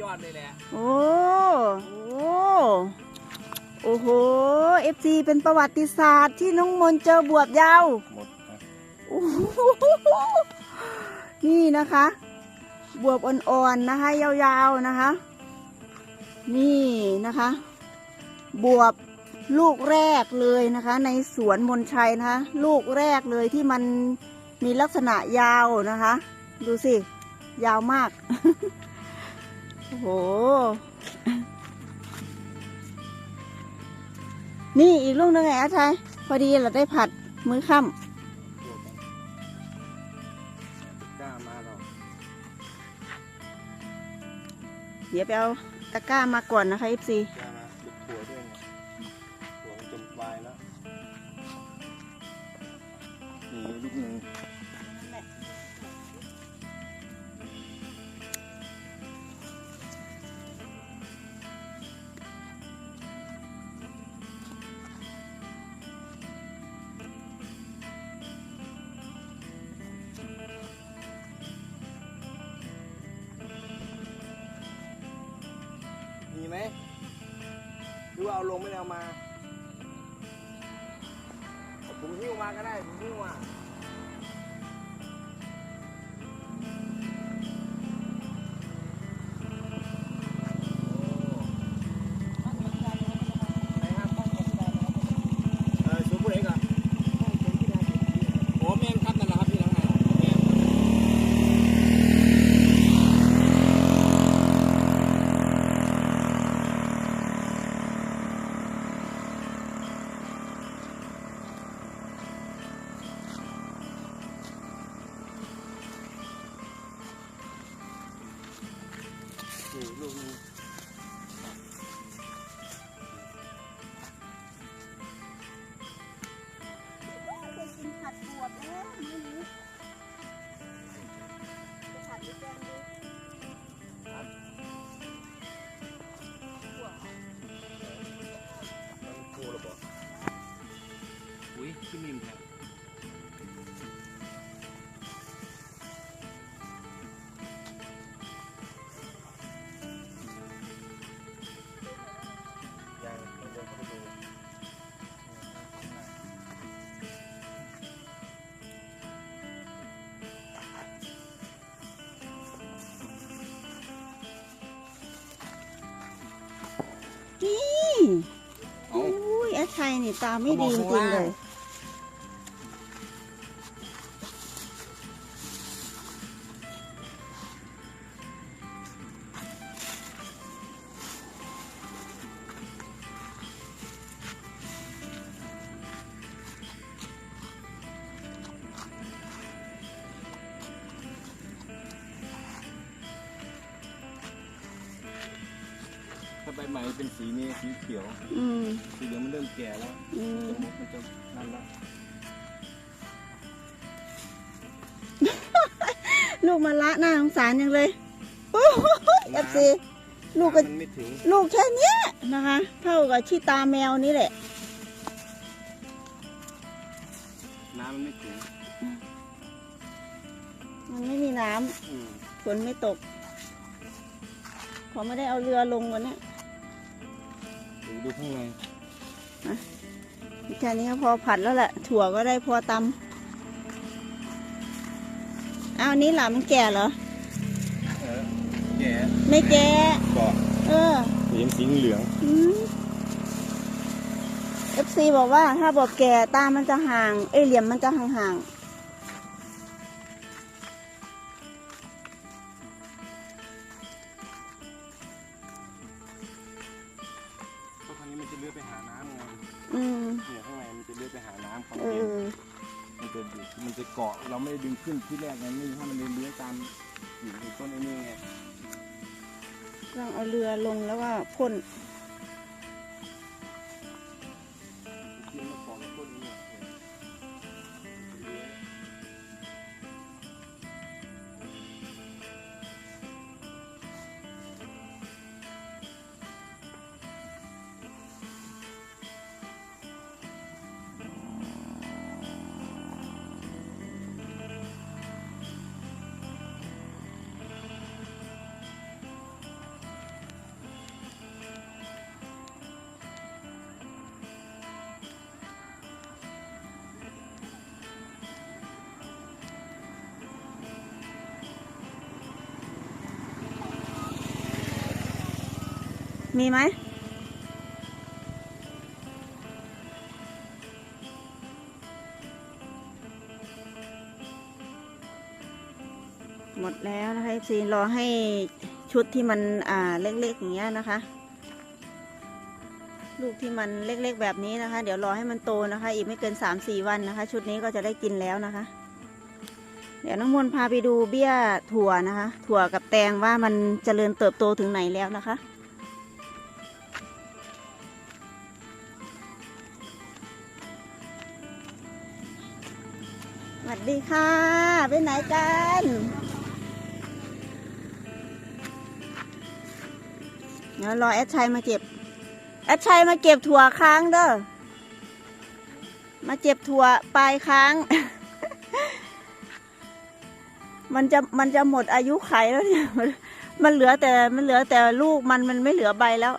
ยอดเลยแหละโอ้โอ้โอ้โหเอฟซีเป็นประวัติศาสตร์ที่น้องมนต์เจอบวบยาวหมดนะโอ้โหนี่นะคะ บวบอ่อนๆนะคะยาวๆนะคะ นี่นะคะ บวบลูกแรกเลยนะคะ ในสวนมนชัยนะคะ ลูกแรกเลยที่มันมีลักษณะยาวนะคะ ดูสิ ยาวมาก โอ้โห นี่อีกลูกหนึงไงอาชัยพอดีเราได้ผัดมื้อค่ำกล้ามาหรอกเดี๋ยวไปเอาตะกร้ามาก่อนนะคะ FC กล้า มีไหมหรือเอาลงไม่ได้เอามา ผมหิ้วมาก็ได้ ผมหิ้วมา ตาไม่ดีจริงๆเลย ใบใหม่เป็นสีนี้สีเขียว อืม สีเหลืองมันเริ่มแก่แล้วอืม มันจะนั่นละลูกมาละน่าสงสารยังเลยโอ้เอฟซีลูกก็น้ำมันไม่ถึงลูกแค่เนี้ยนะคะ เท่ากับชีตาแมวนี่แหละ น้ำมันไม่ถึงมันไม่มีน้ำ อืมฝนไม่ตกเขาไม่ได้เอาเรือลงวันเนี้ย ดูดูข้างในแค่นี้ก็พอผัดแล้วแหละ ถั่วก็ได้พอตำเอาอันนี้หล่ะมันแก่เหรอเออแก่ไม่แก่บอกเออสีสีเหลืองเอฟซีบอกว่าถ้าบอกแก่ตามันจะห่าง เอยเหลี่ยมมันจะห่างเมเนี่ยข้างในมันจะเลื้อยไปหาน้ำความเอเย็นอมันจะดูดมันจะเกาะเราไม่ได้ดึงขึ้นที่แรกไงไม่ให้มันเลื้อยตามอยู่ในต้นไอ้นี่ไงต้องเอาเรือลงแล้วก็พ่น มีไหมหมดแล้วนะคะซีรอให้ชุดที่มันอ่าเล็กๆอย่างเงี้ยนะคะ ลูกที่มันเล็กๆแบบนี้นะคะ เดี๋ยวรอให้มันโตนะคะ อีกไม่เกินสามสี่วันนะคะ ชุดนี้ก็จะได้กินแล้วนะคะ เดี๋ยวน้องมนพาไปดูเบี้ยถั่วนะคะ ถั่วกับแตงว่ามันเจริญเติบโตถึงไหนแล้วนะคะ สวัสดีค่ะ ไปไหนกัน เดี๋ยวรอแอดชัยมาเก็บ แอดชัยมาเก็บถั่วค้างเด้อ มาเจ็บถั่วปลายค้าง มันจะมันจะหมดอายุไขแล้วเนี่ย มันเหลือแต่มันเหลือแต่ลูกมันมันไม่เหลือใบแล้ว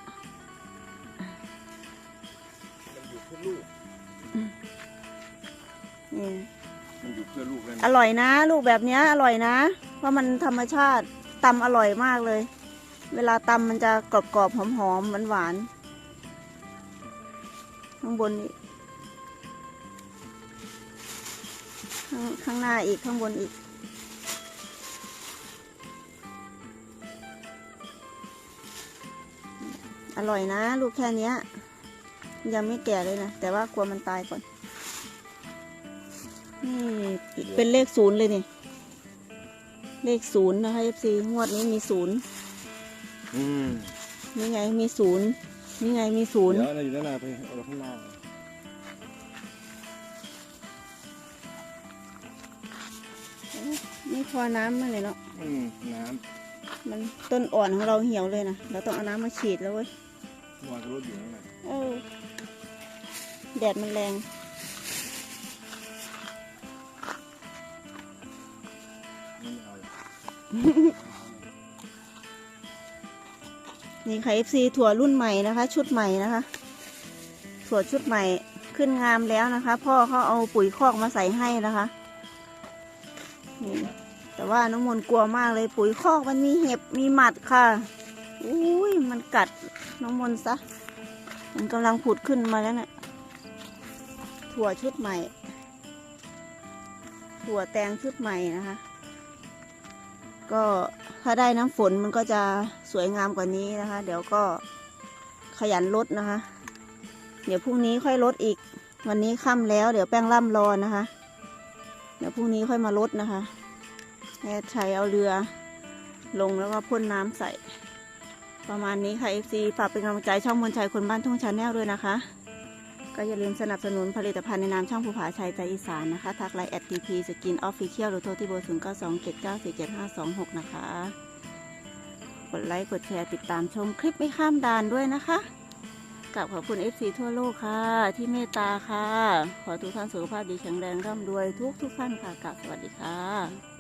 อร่อยนะ ลูกแบบเนี้ยอร่อยนะ เพราะมันธรรมชาติตำอร่อยมากเลย เวลาตำมันจะกรอบๆหอมๆหวานๆข้างบนนี่ข้างข้างหน้าอีกข้างบนอีก อร่อยนะ ลูกแค่นี้ยังไม่แก่เลยนะ แต่ว่ากลัวมันตายก่อน นี่เป็นเลขศูนย์เลยนี่ เลขศูนย์นะคะ FC งวดนี้มีศูนย์อืมนี่ไงมีศูนย์นี่ไงมีศูนย์เดี๋ยวอะไรอยู่ด้านหน้าไปเอาข้างหน้านี่พอน้ำมันเลยเนาะอืมน้มันต้นอ่อนของเราเหี่ยวเลยนะเราต้องเอาน้ำมาฉีดแล้วเว้ยำวางรถอยู่ข้างในเออแดดมันแรง นี่ค่ะ FC ถั่วรุ่นใหม่นะคะ ชุดใหม่นะคะ ถั่วชุดใหม่ขึ้นงามแล้วนะคะ พ่อเขาเอาปุ๋ยคอกมาใส่ให้นะคะนี่แต่ว่าน้องมนกลัวมากเลยปุ๋ยคอกมันมีเห็บมีหมัดค่ะอุ้ยมันกัดน้องมนต์ซะ มันกำลังผุดขึ้นมาแล้วเนะ่ะถั่วชุดใหม่ ถั่วแตงชุดใหม่นะคะ ก็ถ้าได้น้ำฝนมันก็จะสวยงามกว่านี้นะคะ เดี๋ยวก็ขยันลดนะคะ เดี๋ยวพรุ่งนี้ค่อยลดอีก วันนี้ค่ำแล้ว เดี๋ยวแป้งล่ำรอนะคะ เดี๋ยวพรุ่งนี้ค่อยมาลดนะคะแอดชัยเอาเรือลงแล้วก็พ่นน้ำใส่ ประมาณนี้ค่ะ FC ฝากเป็นกำลังใจช่องมนชัยคนบ้านทุ่งชาแนลด้วยนะคะ ก็อย่าลืมสนับสนุนผลิตภัณฑ์ในนามช่องภูผาชัยใจอีสานนะคะ ทักไลน์แอดทีพีสกินออฟฟิเชียลหรือโทรที่เบอร์ศูนย์เก้าสองเจ็ดเก้าสี่เจ็ดห้าสองหกนะคะ กดไลค์ กดแชร์ ติดตามชมคลิปไม่ข้ามด่านด้วยนะคะกลับขอบคุณ FC ทั่วโลกค่ะ ที่เมตตาค่ะ ขอทุกท่านสุขภาพดีแข็งแรงร่ำรวยทุกทุกท่านค่ะกลับสวัสดีค่ะ